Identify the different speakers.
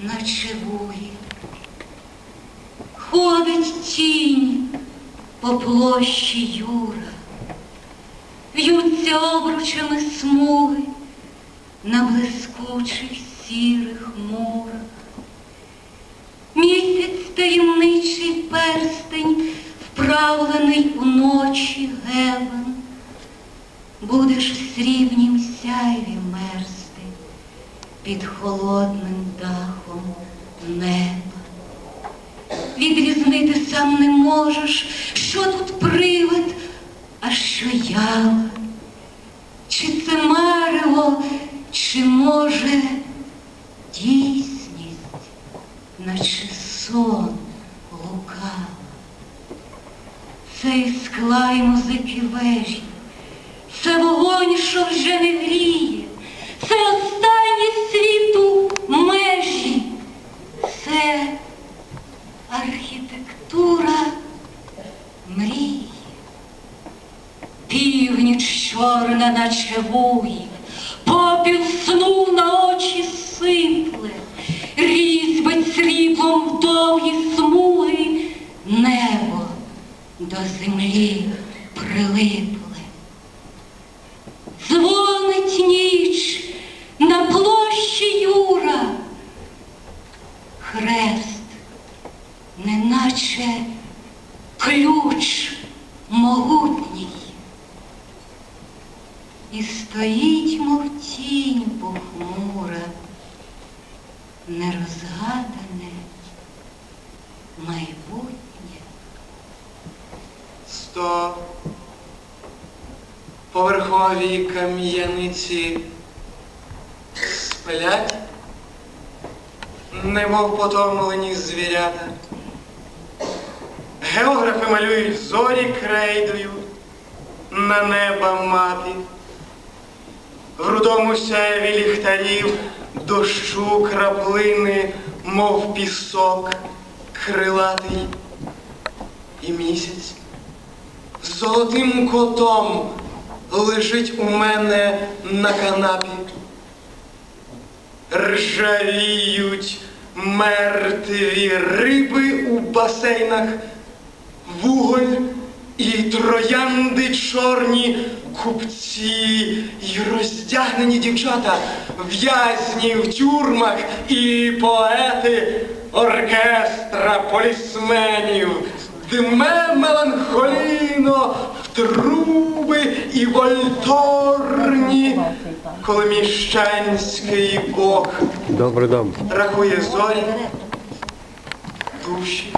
Speaker 1: наче вугіль. Ходить тінь по площі Юра, в'ються обручами смуги на блискучих сірих мурах. Місяць таємничий перстень, вправлений у ночі гебен, будеш в срібнім сяйві мерз під холодним дахом неба. Відрізнити сам не можеш, що тут привид, а що ява. Чи це марево, чи може дійсність, наче сон лукава. Це і музики вежі, це вогонь, що вже не гріє, це останні Північ наче вугіль, попіл сну на очі сипле, різьбить сріблом в довгі смуги, небо до землі прилипле. Дзвонить ніч на площі Юра, хрест, неначе ключ могутній. І стоїть, мов тінь похмура, нерозгадане майбутнє.
Speaker 2: Сто поверхові кам'яниці сплять, немов потомлені звірята. Географи малюють зорі крейдою на неба мати. В рудому ліхтарів дощу краплини, мов пісок крилатий і місяць золотим котом лежить у мене на канапі. Ржавіють мертві риби у басейнах, вуголь і троянди чорні купці й роздягнені дівчата, в'язні в тюрмах і поети оркестра полісменів. Дме меланхолійно в труби і вольторні, коли міщанський бог рахує зорі, душі